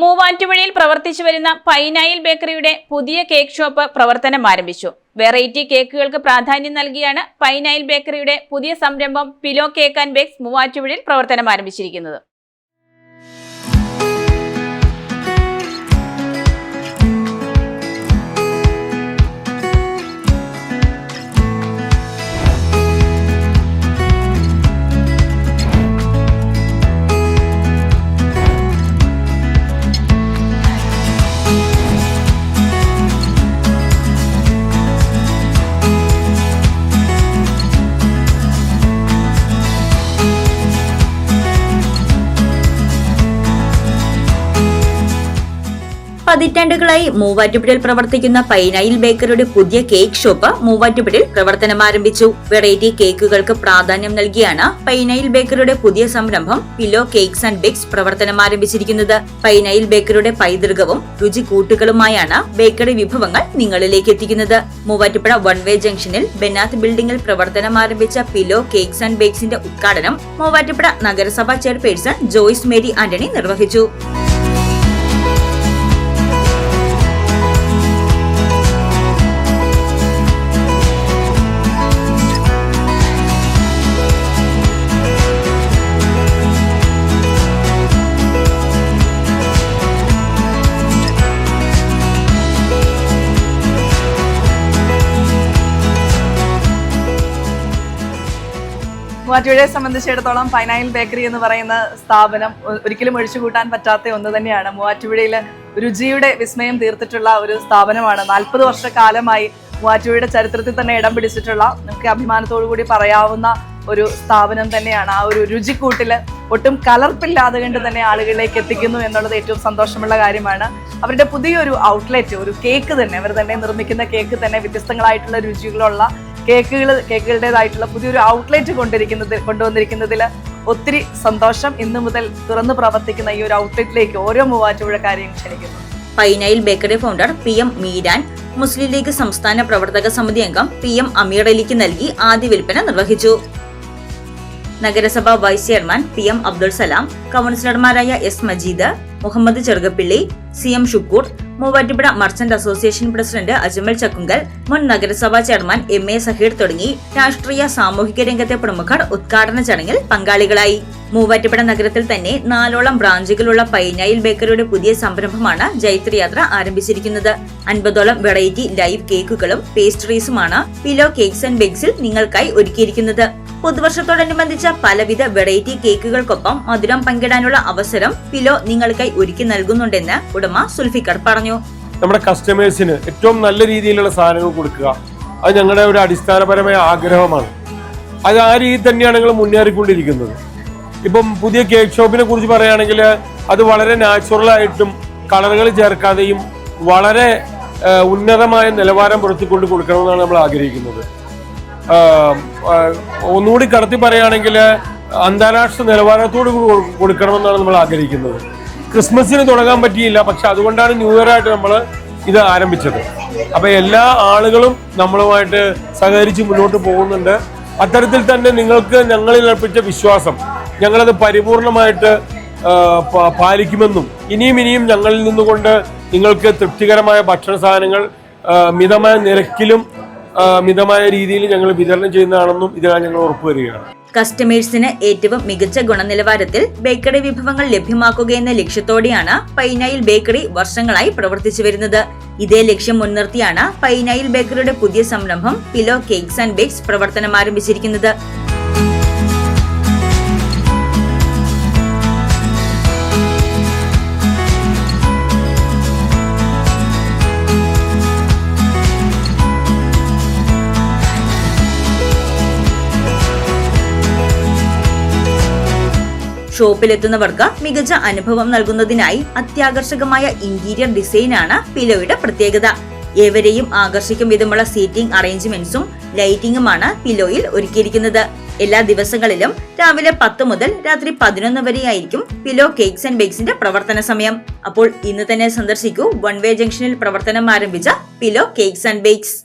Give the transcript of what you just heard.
മൂവാറ്റുപുഴയിൽ പ്രവർത്തിച്ചു വരുന്ന പൈനായിൽ ബേക്കറിയുടെ പുതിയ കേക്ക് ഷോപ്പ് പ്രവർത്തനം ആരംഭിച്ചു. വെറൈറ്റി കേക്കുകൾക്ക് പ്രാധാന്യം നൽകിയാണ് പൈനായിൽ ബേക്കറിയുടെ പുതിയ സംരംഭം പിലോ കേക്ക് ആൻഡ് ബേക്സ് മൂവാറ്റുപുഴയിൽ പ്രവർത്തനം ആരംഭിച്ചിരിക്കുന്നത്. പതിറ്റാണ്ടുകളായി മൂവാറ്റുപുഴയിൽ പ്രവർത്തിക്കുന്ന പൈനായിൽ ബേക്കറിയുടെ പുതിയ കേക്ക് ഷോപ്പ് മൂവാറ്റുപുഴയിൽ പ്രവർത്തനം ആരംഭിച്ചു. വെറൈറ്റി കേക്കുകൾക്ക് പ്രാധാന്യം നൽകിയാണ് പൈനായിൽ ബേക്കറിയുടെ പുതിയ സംരംഭം പിലോ കേക്ക്സ് ആൻഡ് ബേക്സ് പ്രവർത്തനം ആരംഭിച്ചിരിക്കുന്നത്. പൈനായിൽ ബേക്കറിയുടെ പൈതൃകവും രുചി കൂട്ടുകളുമായാണ് ബേക്കറി വിഭവങ്ങൾ നിങ്ങളിലേക്ക് എത്തിക്കുന്നത്. മൂവാറ്റുപുഴ വൺ വേ ജംഗ്ഷനിൽ ബെനാത്ത് ബിൽഡിംഗിൽ പ്രവർത്തനം ആരംഭിച്ച പിലോ കേക്ക്സ് ആൻഡ് ബേക്സിന്റെ ഉദ്ഘാടനം മൂവാറ്റുപുഴ നഗരസഭാ ചെയർപേഴ്സൺ ജോയ്സ് മേരി ആന്റണി നിർവഹിച്ചു. മൂവാറ്റുപുഴയെ സംബന്ധിച്ചിടത്തോളം പൈനായിൽ ബേക്കറി എന്ന് പറയുന്ന സ്ഥാപനം ഒരിക്കലും ഒഴിച്ചുകൂട്ടാൻ പറ്റാത്ത ഒന്ന് തന്നെയാണ്. മൂവാറ്റുപുഴയിൽ രുചിയുടെ വിസ്മയം തീർത്തിട്ടുള്ള ഒരു സ്ഥാപനമാണ്. നാൽപ്പത് വർഷക്കാലമായി മൂവാറ്റുപുഴയുടെ ചരിത്രത്തിൽ തന്നെ ഇടം പിടിച്ചിട്ടുള്ള നമുക്ക് അഭിമാനത്തോടു കൂടി പറയാവുന്ന ഒരു സ്ഥാപനം തന്നെയാണ്. ആ ഒരു രുചിക്കൂട്ടിൽ ഒട്ടും കലർപ്പില്ലാതെ കൊണ്ട് തന്നെ ആളുകളിലേക്ക് എത്തിക്കുന്നു എന്നുള്ളത് ഏറ്റവും സന്തോഷമുള്ള കാര്യമാണ്. അവരുടെ പുതിയൊരു ഔട്ട്ലെറ്റ് ഒരു കേക്ക് തന്നെ അവർ തന്നെ നിർമ്മിക്കുന്ന കേക്ക് തന്നെ വ്യത്യസ്തങ്ങളായിട്ടുള്ള രുചികളുള്ള കേക്കുകൾ കേക്കുകളുടേതായിട്ടുള്ള പുതിയൊരു ഔട്ട്ലെറ്റ് കൊണ്ടിരിക്കുന്നത് കൊണ്ടുവന്നിരിക്കുന്നതിൽ ഒത്തിരി സന്തോഷം ഇന്നു മുതൽ തുറന്നു പ്രവർത്തിക്കുന്ന ഈ ഒരു ഔട്ട്ലെറ്റിലേക്ക് ഓരോ മൂവാറ്റുപുഴക്കാരെയും ക്ഷണിക്കുന്നു. പൈനയിൽ bakery founder P M Meeran Muslim League സംസ്ഥാന പ്രവർത്തക സമിതി അംഗം പി എം അമീർ അലിക്ക് നൽകി ആദ്യ വിൽപ്പന നിർവഹിച്ചു. നഗരസഭ vice chairman P M Abdul Salam കൗൺസിലർമാരായ S Majeed Muhammad Cherukappilly C M Shukkur Muvattupuzha merchant association president Ajmal Chakkungal മുൻ നഗരസഭാ ചെയർമാൻ എം എ സഹീർ തുടങ്ങി രാഷ്ട്രീയ സാമൂഹിക രംഗത്തെ പ്രമുഖർ ഉദ്ഘാടന ചടങ്ങിൽ പങ്കാളികളായി. മൂവാറ്റുപുഴ നഗരത്തിൽ തന്നെ നാലോളം ബ്രാഞ്ചുകളുള്ള പൈനായിൽ ബേക്കറിയുടെ പുതിയ സംരംഭമാണ് ജൈത്രയാത്ര ആരംഭിച്ചിരിക്കുന്നത്. അൻപതോളം വെറൈറ്റി ലൈവ് കേക്കുകളും പേസ്ട്രീസുമാണ് പിലോ കേക്സ് ആൻഡ് ബേക്സിൽ നിങ്ങൾക്കായി ഒരുക്കിയിരിക്കുന്നത്. പുതുവർഷത്തോടനുബന്ധിച്ച പലവിധ വെറൈറ്റി കേക്കുകൾക്കൊപ്പം മധുരം പങ്കിടാനുള്ള അവസരം പിലോ നിങ്ങൾക്കായി ഒരുക്കി നൽകുന്നുണ്ടെന്ന് ഉടമ സുൽഫിക്കർ പറഞ്ഞു. നമ്മുടെ കസ്റ്റമേഴ്സിന് ഏറ്റവും നല്ല രീതിയിലുള്ള സാധനങ്ങൾ കൊടുക്കുക. അത് ഞങ്ങളുടെ ഒരു അടിസ്ഥാനപരമായ ആഗ്രഹമാണ്. അത് ആ രീതിയിൽ തന്നെയാണ് ഞങ്ങൾ മുന്നേറിക്കൊണ്ടിരിക്കുന്നത്. ഇപ്പം പുതിയ കേക്ക് ഷോപ്പിനെ കുറിച്ച് പറയുകയാണെങ്കിൽ അത് വളരെ നാച്ചുറലായിട്ടും കളറുകൾ ചേർക്കാതെയും വളരെ ഉന്നതമായ നിലവാരം പുറത്തിക്കൊണ്ട് കൊടുക്കണമെന്നാണ് നമ്മൾ ആഗ്രഹിക്കുന്നത്. ഒന്നുകൂടി കടത്തി പറയുകയാണെങ്കിൽ അന്താരാഷ്ട്ര നിലവാരത്തോട് കൂടി കൊടുക്കണമെന്നാണ് നമ്മൾ ആഗ്രഹിക്കുന്നത്. ക്രിസ്മസിന് തുടങ്ങാൻ പറ്റിയില്ല പക്ഷെ അതുകൊണ്ടാണ് ന്യൂ ഇയർ ആയിട്ട് നമ്മൾ ഇത് ആരംഭിച്ചത്. അപ്പൊ എല്ലാ ആളുകളും നമ്മളുമായിട്ട് സഹകരിച്ച് മുന്നോട്ട് പോകുന്നുണ്ട്. അത്തരത്തിൽ തന്നെ നിങ്ങൾക്ക് ഞങ്ങളിൽ അർപ്പിച്ച വിശ്വാസം ഞങ്ങളത് പരിപൂർണമായിട്ട് പാലിക്കുമെന്നും ഇനിയും ഇനിയും ഞങ്ങളിൽ നിന്നുകൊണ്ട് നിങ്ങൾക്ക് തൃപ്തികരമായ ഭക്ഷണ സാധനങ്ങൾ മിതമായ നിരക്കിലും മിതമായ രീതിയിൽ ഞങ്ങൾ വിതരണം ചെയ്യുന്നതാണെന്നും ഇതിനായി ഞങ്ങൾ ഉറപ്പുവരികയാണ്. കസ്റ്റമേഴ്സിന് ഏറ്റവും മികച്ച ഗുണനിലവാരത്തിൽ ബേക്കറി വിഭവങ്ങൾ ലഭ്യമാക്കുകയെന്ന ലക്ഷ്യത്തോടെയാണ് പൈനായിൽ ബേക്കറി വർഷങ്ങളായി പ്രവർത്തിച്ചു വരുന്നത്. ഇതേ ലക്ഷ്യം മുൻനിർത്തിയാണ് പൈനായിൽ ബേക്കറിയുടെ പുതിയ സംരംഭം പിലോ കേക്സ് ആൻഡ് ബേക്സ് പ്രവർത്തനം ആരംഭിച്ചിരിക്കുന്നത്. ഷോപ്പിലെത്തുന്നവർക്ക് മികച്ച അനുഭവം നൽകുന്നതിനായി അത്യാകർഷകമായ ഇന്റീരിയർ ഡിസൈനാണ് പിലോയുടെ പ്രത്യേകത. ഏവരെയും ആകർഷിക്കും വിധമുള്ള സീറ്റിംഗ് അറേഞ്ച്മെന്റ്സും ലൈറ്റിംഗുമാണ് പിലോയിൽ ഒരുക്കിയിരിക്കുന്നത്. എല്ലാ ദിവസങ്ങളിലും രാവിലെ പത്ത് മുതൽ രാത്രി പതിനൊന്ന് വരെയായിരിക്കും പിലോ കേക്ക്സ് ആൻഡ് ബേക്സിന്റെ പ്രവർത്തന സമയം. അപ്പോൾ ഇന്ന് തന്നെ സന്ദർശിക്കൂ വൺ വേ ജംഗ്ഷനിൽ പ്രവർത്തനം ആരംഭിച്ച പിലോ കേക്ക്സ് ആൻഡ് ബേക്സ്